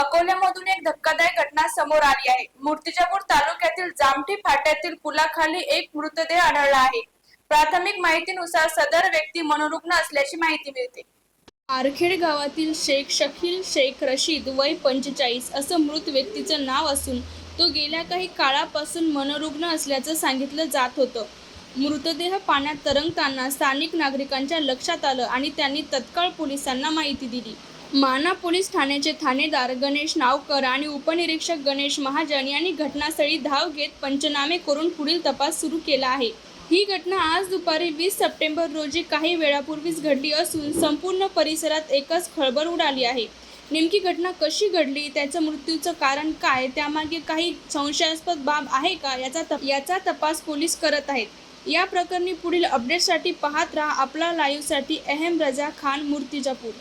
अकोल्यामधून एक धक्कादायक घटना समोर आली आहे. मूर्तिजापूर तालुक्यातील जामठी फाट्यातील पुलाखाली एक मृतदेह आढळला आहे. प्राथमिक माहितीनुसार सदर व्यक्ती मनोरुग्ण असल्याची माहिती मिळते. आरखेड गावातील शेख शकील शेख रशीद वय पंचेचाळीस असं मृत व्यक्तीचं नाव असून तो गेल्या काही काळापासून मनोरुग्ण असल्याचं सांगितलं जात होतं. मृतदेह पाण्यात तरंगताना स्थानिक नागरिकांच्या लक्षात आलं आणि त्यांनी तत्काळ पोलिसांना माहिती दिली. माना पोलीस ठाण्याचे ठाणेदार गणेश नावकर आणि उपनिरीक्षक गणेश महाजन यांनी घटनास्थळी धाव घेत पंचनामे करून पुढील तपास सुरू केला आहे. ही घटना आज दुपारी वीस सप्टेंबर रोजी काही वेळापूर्वीच घडली असून संपूर्ण परिसरात एकच खळबळ उडाली आहे. नेमकी घटना कशी घडली त्याचं मृत्यूचं कारण काय त्यामागे काही संशयास्पद बाब आहे का याचा तप याचा तपास पोलीस करत आहेत. या प्रकरणी पुढील अपडेटसाठी पाहत राहा आपला लाईव्हसाठी अहम रजा खान मूर्तिजापूर.